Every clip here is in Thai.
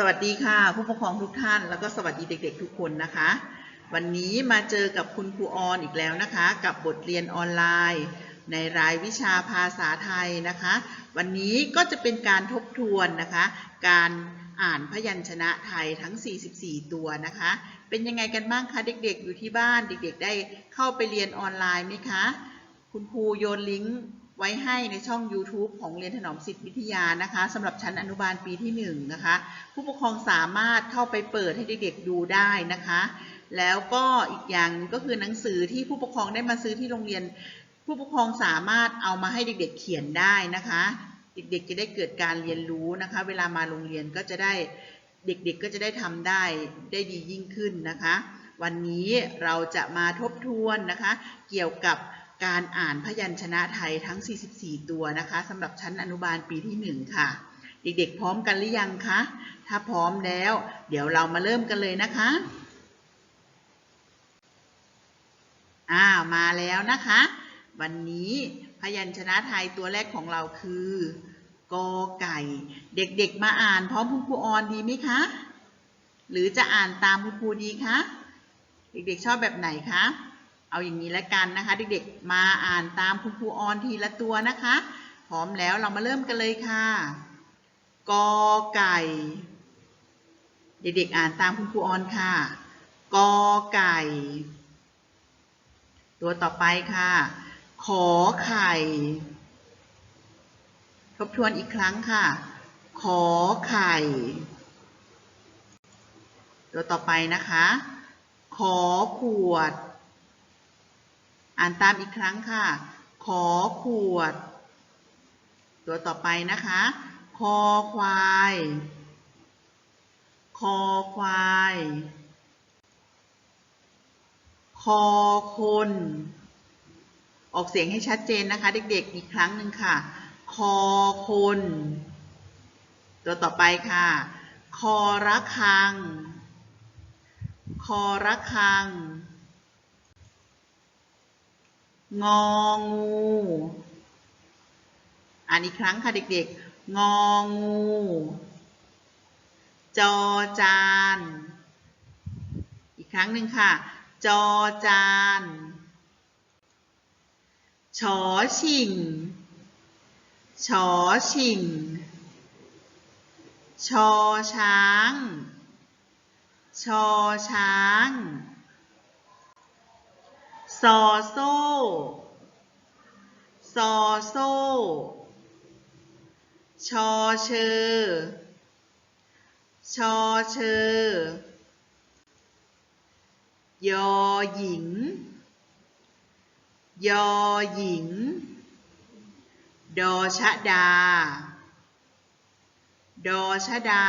สวัสดีค่ะ ผู้ปกครองทุกท่าน แล้วก็สวัสดีเด็ก ๆ ทุกคนนะคะ วันนี้มาเจอกับคุณครูออนอีกแล้วนะคะ กับบทเรียนออนไลน์ ในรายวิชาภาษาไทยนะคะ วันนี้ก็จะเป็นการทบทวนนะคะ การอ่านพยัญชนะไทยทั้ง 44 ตัวนะคะ เป็นยังไงกันบ้างคะเด็ก ๆ อยู่ที่บ้านเด็ก ๆ ได้เข้าไปเรียนออนไลน์ไหมคะ คุณครูโยนลิงก์ ไว้ให้ในช่อง YouTube ของเรียนถนอมสิทธิวิทยานะคะสำหรับชั้นอนุบาลปีที่ 1 นะคะ ผู้ปกครองสามารถเข้าไปเปิดให้เด็กๆดูได้นะคะ แล้วก็อีกอย่างหนึ่งก็คือหนังสือที่ผู้ปกครองได้มาซื้อที่โรงเรียน ผู้ปกครองสามารถเอามาให้เด็กๆเขียนได้นะคะ เด็กๆจะได้เกิดการเรียนรู้นะคะ เวลามาโรงเรียนก็จะได้เด็กๆก็จะได้ทำได้ได้ดียิ่งขึ้นนะคะ วันนี้เราจะมาทบทวนนะคะ เกี่ยวกับ การอ่านพยัญชนะไทยทั้ง 44 ตัวนะคะสำหรับชั้นอนุบาลปีที่ 1 ค่ะ เด็กๆ พร้อมกันหรือยังคะ ถ้าพร้อมแล้ว เดี๋ยวเรามาเริ่มกันเลยนะคะอ้าวมาแล้วนะคะ วันนี้พยัญชนะไทยตัวแรกของเราคือกอไก่ เด็กๆ มาอ่านพร้อมคุณครูออนดีไหมคะ หรือจะอ่านตามคุณครูดีคะ เด็กๆ ชอบแบบไหนคะ เอาอย่างนี้แล้วกันนะคะ เด็กๆ มาอ่านตามคุณครูออนทีละตัวนะคะ พร้อมแล้วเรามาเริ่มกันเลยค่ะ กอไก่ เด็กๆ อ่านตามคุณครูออนค่ะ กอไก่ ตัวต่อไปค่ะ ขอไข่ ทบทวนอีกครั้งค่ะ ขอไข่ ตัวต่อไปนะคะ ขอขวด อ่านตามอีกครั้งค่ะ ขอขวด ตัวต่อไปนะคะ คอควาย คอควาย คอคน ออกเสียงให้ชัดเจนนะคะ เด็กๆ อีกครั้งหนึ่งค่ะ คอคน ตัวต่อไปค่ะ คอระคัง คอระคัง งองู อ่านอีกครั้งค่ะเด็กๆ งองู จอจาน อีกครั้งหนึ่งค่ะ จอจาน ชอชิง ชอชิง ชอช้าง ชอช้าง ซอโซ่ซอโซ่ชอเชอชอเชอยอหญิง ยอหญิง ดอชะดา ดอชะดา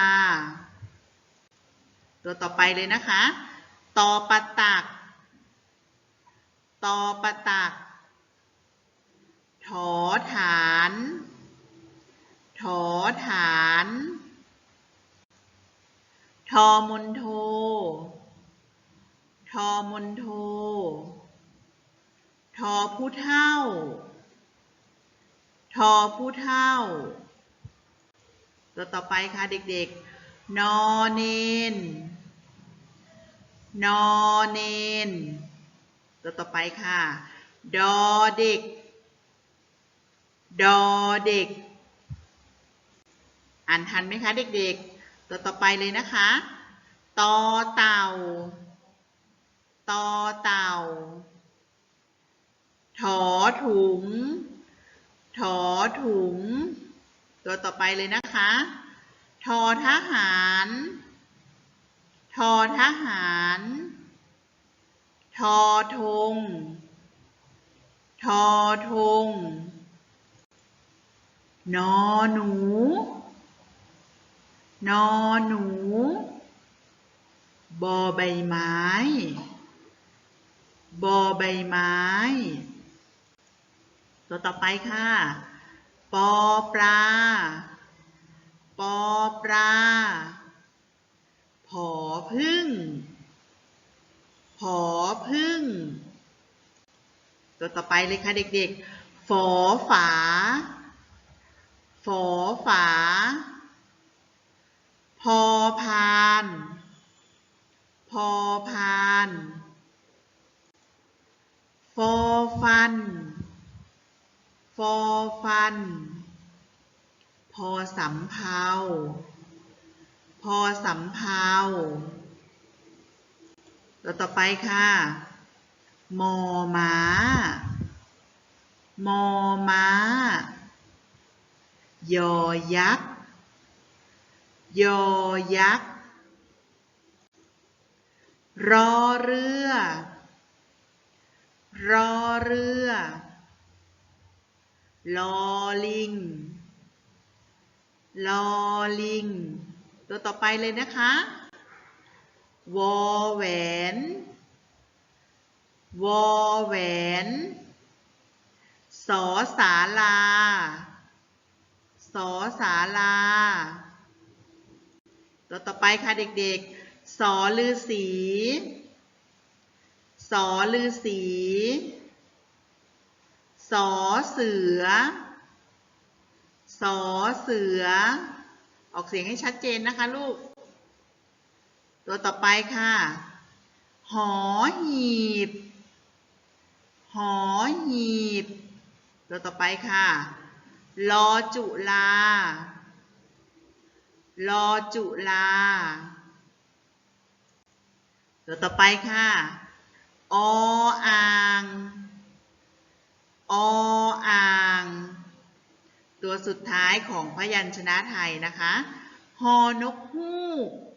ตัวต่อไปเลยนะคะ ตอปะตัก ตอปะตัก ถอฐาน ถอฐาน ทอมนโท ทอมนโท ทอผู้เท่า ทอผู้เท่า ตัวต่อไปค่ะเด็กๆ นอเนน นอเนน ตัวต่อไปค่ะ ดอเด็ก ดอเด็ก อ่านทันไหมคะเด็กๆ ตัวต่อไปเลยนะคะ ตอเต่า ตอเต่า ถอถุง ถอถุง ตัวต่อไปเลยนะคะ ทอทหาร ทอทหาร ทอธงทอธงนอหนู นอหนู บอใบไม้ บอใบไม้ ตัวต่อไปค่ะ ปอปลา ปอปลา ผอพึ่ง ผอพึ่ง ตัวต่อไปเลยค่ะเด็กๆ ฝอฝา ฝอฝา พอพาน พอพานฟอฟัน ฟอฟัน พอสำเภาพอสำเภา ตัวต่อไปค่ะมอม้ามอม้ายอยักษ์ยอยักษ์รอเรือ รอเรือลอลิงลอลิง ตัวต่อไปเลยนะคะ วอแหวน วอแหวน สอสาลา สอสาลา ตัวต่อไปค่ะเด็กๆ สอลือสี สอลือสี สอเสือ สอเสือ ออกเสียงให้ชัดเจนนะคะลูก ตัวต่อไปค่ะ หอหีบ หอหีบ ตัวต่อไปค่ะ ลอจุลา ลอจุลา ตัวต่อไปค่ะ ออ่าง ออ่าง ตัวสุดท้ายของพยัญชนะไทยนะคะฮอนกฮูก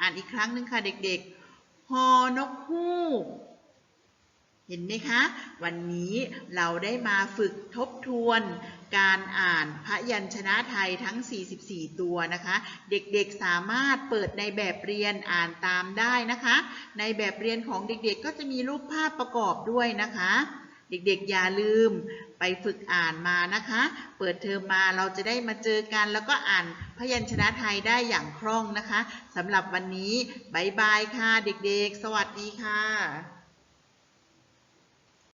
อ่านอีกครั้งหนึ่งค่ะเด็กๆ ฮอนกฮูก เห็นไหมคะ วันนี้เราได้มาฝึกทบทวน การอ่านพยัญชนะไทยทั้ง 44 ตัวนะคะ เด็กๆสามารถเปิดในแบบเรียนอ่านตามได้นะคะ ในแบบเรียนของเด็กๆก็จะมีรูปภาพประกอบด้วยนะคะ เด็กๆอย่าลืม ไปฝึกอ่านมานะคะ เปิดเทอมมาเราจะได้มาเจอกัน แล้วก็อ่านพยัญชนะไทยได้อย่างคล่องนะคะสำหรับวันนี้บายบายค่ะเด็กๆ สวัสดีค่ะ